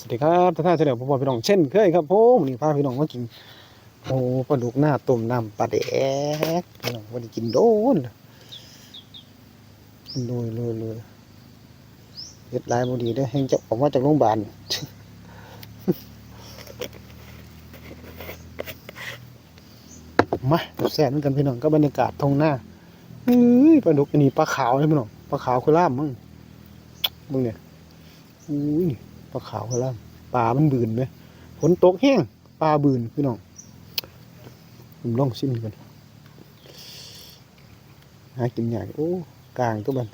สวัสดีครับท่านท่านเฉลียวพ่อพี่น้องเช่นเคยครับผมนี่พาพี่น้องมากินโอ้ปลาดุกหน้าต้มน้ำปลาแดกพี่น้องวันนี้กินโดนโดยเลยเลยเฮ็ดลายบดีได้แห่งจะออกมาจากโรงพยาบาลมาแซ่บเหมือนกันพี่น้องก็บรรยากาศทงหน้าเฮ้ยปลาดุกอันนี้ปลาขาวเลยพี่น้องปลาขาวคือล่ามมึงมึงเนี่ยอุ้ย ปลาขาวคือล่ามปลามันบืนไหมฝนตกแห้งปลาบืนพี่น้องผมลองชิมกันหากินยากโอ้กลางตัวบัน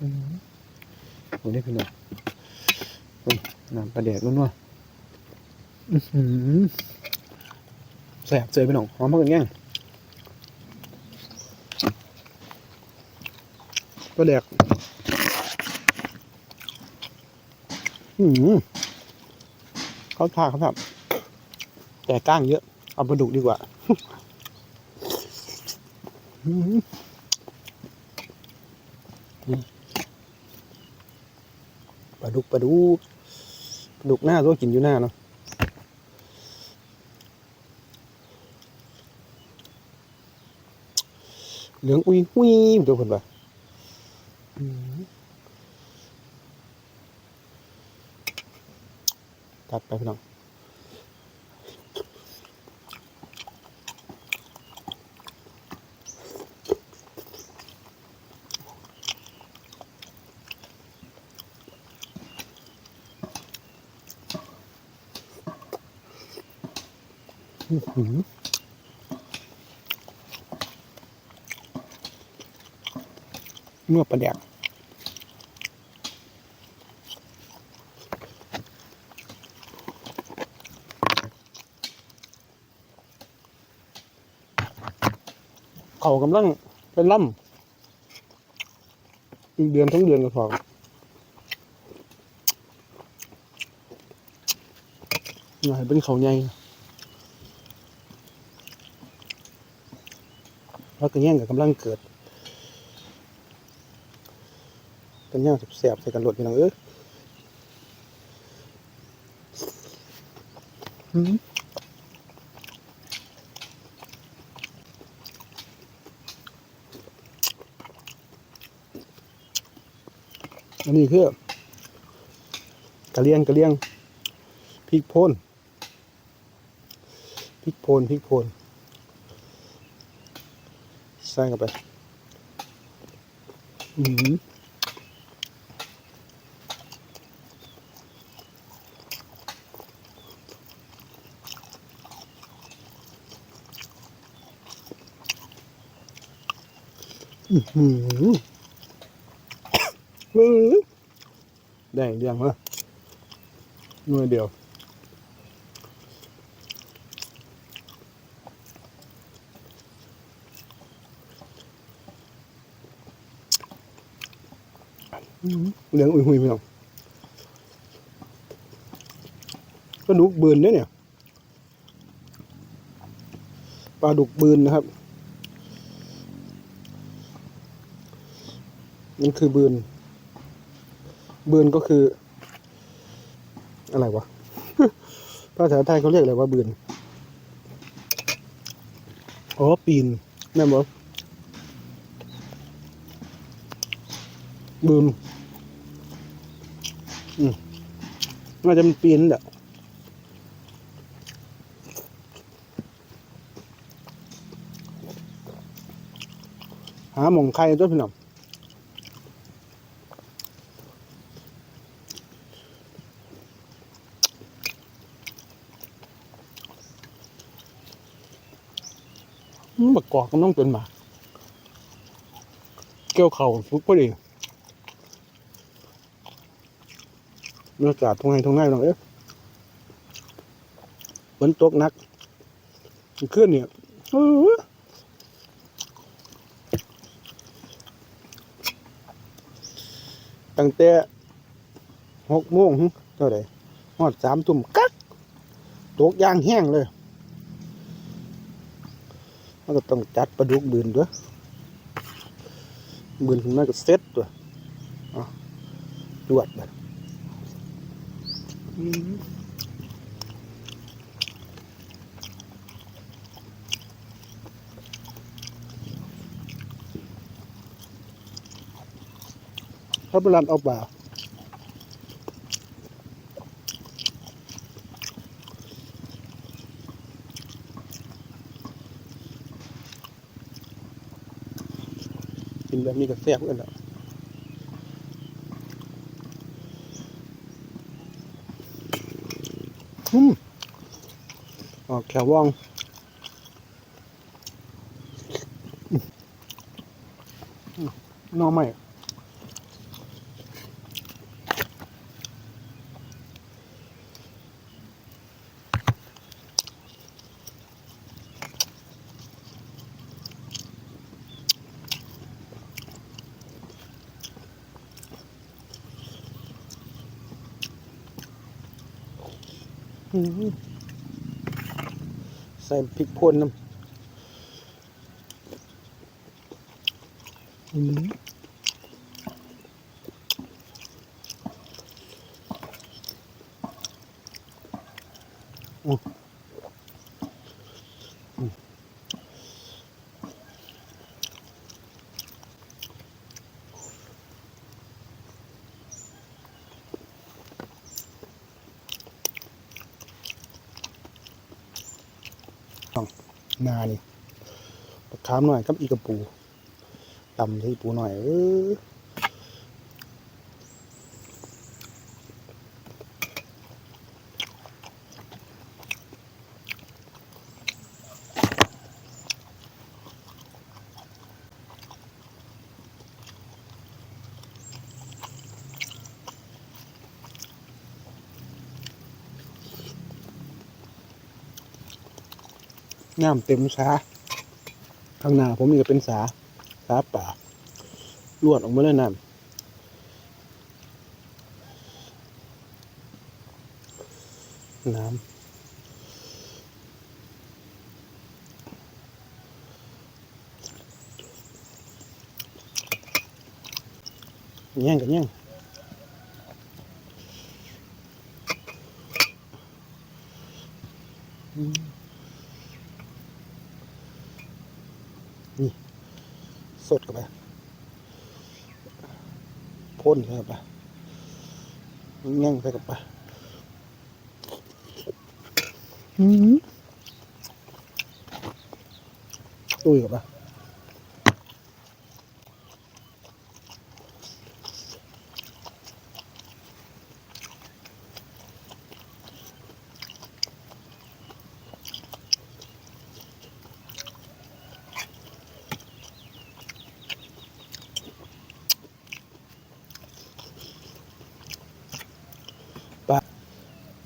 อืมโอ้ได้พี่น้องน้ำปลาแดกแล้วเนาะอื้อหือแสบเจอไปหน่องหอมมากกันแง่งก็แดก อืมเขาทาเขาแบบแต่ก้างเยอะ เอาปลาดุกดีกว่าอืมปลาดุกปลาดุกปลาดุกหน้าตัวกินอยู่หน้าเนาะเหลืองอุ้ยอุ้ยตัวคนบ่อื ตัดไปพี่น้องอือหือเมื่อประแดก เขากำลังเป็นล่ำอีกเดือนทั้งเดือนก็พอน่อยเป็นเขาใหญ่แล้วก็แย่งกับกำลังเกิดเป็นย่างแสบใส่กันรดพี่น้องเอ้ยอื นนี้คือกระเลียงกระเลียงพริกโพนพริกโพนพริกโพนใส่เข้าไปอืมอื้อ หืออื้อได้เรื่องวะหน่วยเดียวเหลืองอุ้ยหุยพี่น้องปลาดุกบืนเนี่ยเนี่ย ปลาดุกบืนนะครับ มันคือบืน เบือนก็คือ อะไรวะ ภาษาไทยเขาเรียกอะไรว่าเบือนอ๋อปีนแม่นบอบืนอืมน่าจะเป็นปีนแหละหาหมองไข่ตัวพี่น้อง บักกอกกำลังเป็นหมาเกี่ยวเข่าฟุกพอดีบรรยากาศทงไงทงไงหน่อยเอ๊ะฝนตกนักขึ้นเนี่ยตั้งแต่หกโมงเท่าไหร่หอดสามทุ่มกักตกยางแห้งเลย มันก็ต้องจัดปลาดุกบืนด้วยบืนขึ้นมาก็เซ็ตตัวจวดแบบอืมเขาไปรันเอาป่า กินแบบนี้ก็แซ่บกันแล้วอืมออกแขวว่องอืมอืมหน้อใหม่ ใส่พริกพ่นน้ำ นานี่ปลาคามหน่อยกับอีกระปูตำที่ปูหน่อยเออ น้ำเต็มสาข้างหน้าผมนี่ก็เป็นสาสาป่าลวดออกมาเลยน้ำน้ำย่งกันย่งอืม สดเข้าไป พ่นเข้าไปแง่งไปกับไปอืมตุ้ยกับไป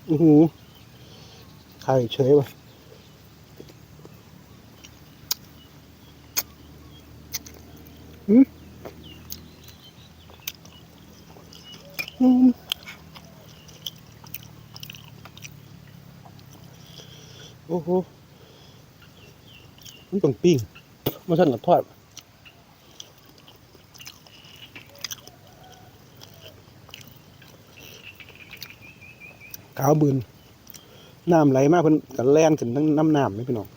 อือหือไข่เฉยว่ะอืมอืมโอ้โหมันต้องปิ้งมาสั่นกับทอด ขาวบืนน้ำไหลมากเพิ่นกันแล่นขึ้นทั้งน้ำน้ำไม่พี่น้อง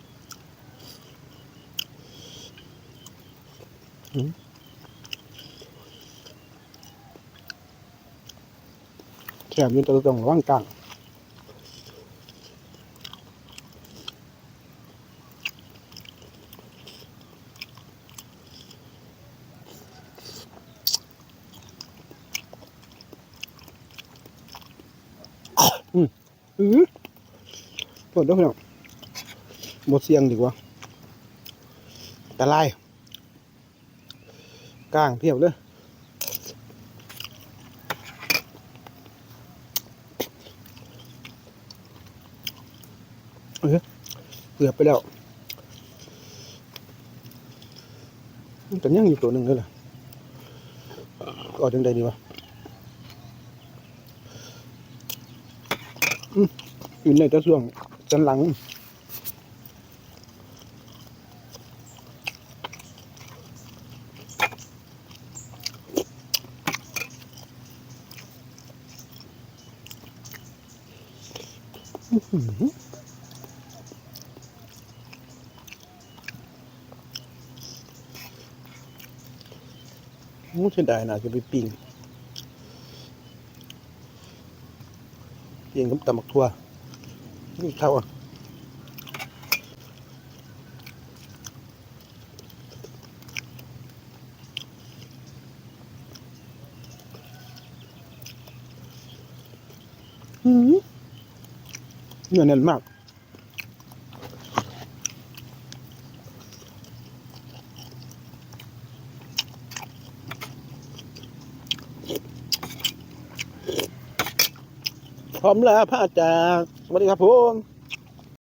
หืมแคบอยืนตัวตรงระว่างกลางอื อปวดด้วยพี่น้องหมดเสียงดีกว่าแต่ไล่กลางเพียบเลยเออเกือบไปแล้วแต่ยังอยู่ตัวหนึ่งเลยล่ะก็จังใดดีวะอืม อยู่ในตะส่วงจันหลังออื้อหือโอ้เสียดายน่าจะไปปิ้งปิ้งกับตำบักทั่ว นี่เขาอะอืมเนื้อแน่นมากพร้อมแล้วพระอาจารย์ สวัสดีครับผม